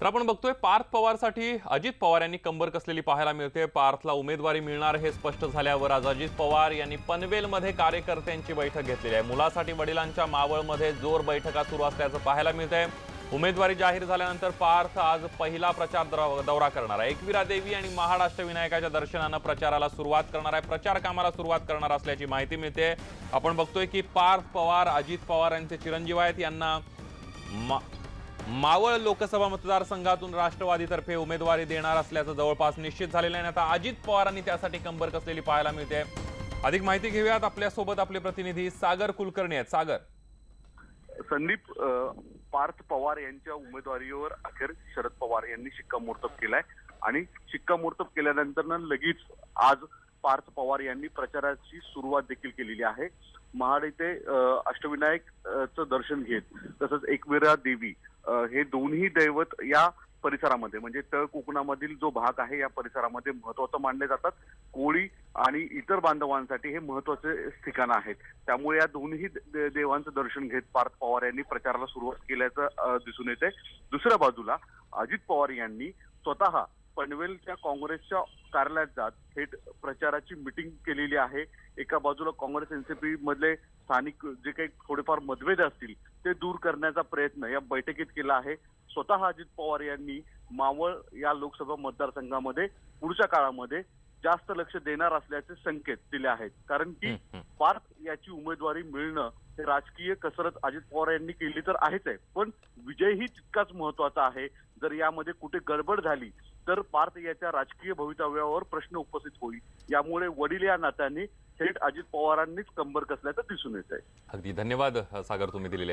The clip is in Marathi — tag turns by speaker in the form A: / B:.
A: तर आपण बघतोय पार्थ पवारसाठी अजित पवार यांनी कंबर कसलेली पाहायला मिळते. पार्थला उमेदवारी मिळणार हे स्पष्ट झाल्यावर आज अजित पवार यांनी पनवेलमध्ये कार्यकर्त्यांची बैठक घेतलेली आहे. मुलासाठी वडिलांच्या मावळमध्ये जोर बैठका सुरू असल्याचं पाहायला मिळतंय. उमेदवारी जाहीर झाल्यानंतर पार्थ आज पहिला प्रचार दौरा दौरा करणार आहे. एकविरा देवी आणि महाराष्ट्र विनायकाच्या दर्शनानं प्रचाराला सुरुवात करणार आहे. प्रचार कामाला सुरुवात करणार असल्याची माहिती मिळते. आपण बघतोय की पार्थ पवार अजित पवार यांचे चिरंजीव आहेत. यांना मा- मावळ लोकसभा मतदारसंघातून राष्ट्रवादीतर्फे उमेदवारी देणार असल्याचं जवळपास निश्चित झालेलं आहे. आता अजित पवारांनी त्यासाठी कंबर कसलेली पाहायला मिळते. अधिक माहिती घेऊयात आपल्यासोबत आपले प्रतिनिधी सागर कुलकर्णी आहेत. सागर.
B: संदीप पार्थ पवार यांच्या उमेदवारीवर अखेर शरद पवार यांनी शिक्कामोर्तब केलाय. आणि शिक्कामोर्तब केल्यानंतर लगेच आज पार्थ पवार यांनी प्रचाराची सुरुवात देखील केलेली आहे. महाड येथे अष्टविनायक च दर्शन घेत तसंच एकविरा देवी हे दोन्ही दैवत या परिसरामध्ये म्हणजे तळ कोकणामधील जो भाग आहे या परिसरामध्ये महत्वाचं मानले जातात. कोळी आणि इतर बांधवांसाठी हे महत्त्वाचे ठिकाण आहेत. त्यामुळे या दोन्ही देवांचं दर्शन घेत पार्थ पवार यांनी प्रचाराला सुरुवात केल्याचं दिसून येते दुसऱ्या बाजूला अजित पवार यांनी स्वतः पनवेलच्या काँग्रेसच्या कार्यालयात जात थेट प्रचाराची मिटिंग केलेली आहे. एका बाजूला काँग्रेस एनसीपी मधले स्थानिक जे काही थोडेफार मतभेद असतील ते दूर करण्याचा प्रयत्न या बैठकीत केला आहे. स्वतः अजित पवार यांनी मावळ या लोकसभा मतदारसंघामध्ये पुढच्या काळामध्ये जास्त लक्ष देणार असल्याचे संकेत दिले आहेत. कारण की. पार्थ याची उमेदवारी मिळणं हे राजकीय कसरत अजित पवार यांनी केली तर आहेच आहे. पण विजयही तितकाच महत्त्वाचा आहे. जर यामध्ये कुठे गडबड झाली तर पार्थ याच्या राजकीय भवितव्यावर प्रश्न उपस्थित होईल. यामुळे वडील या नात्याने थेट अजित पवारांनीच कंबर कसल्याचं दिसून येत आहे
A: अगदी. धन्यवाद सागर तुम्ही दिलेले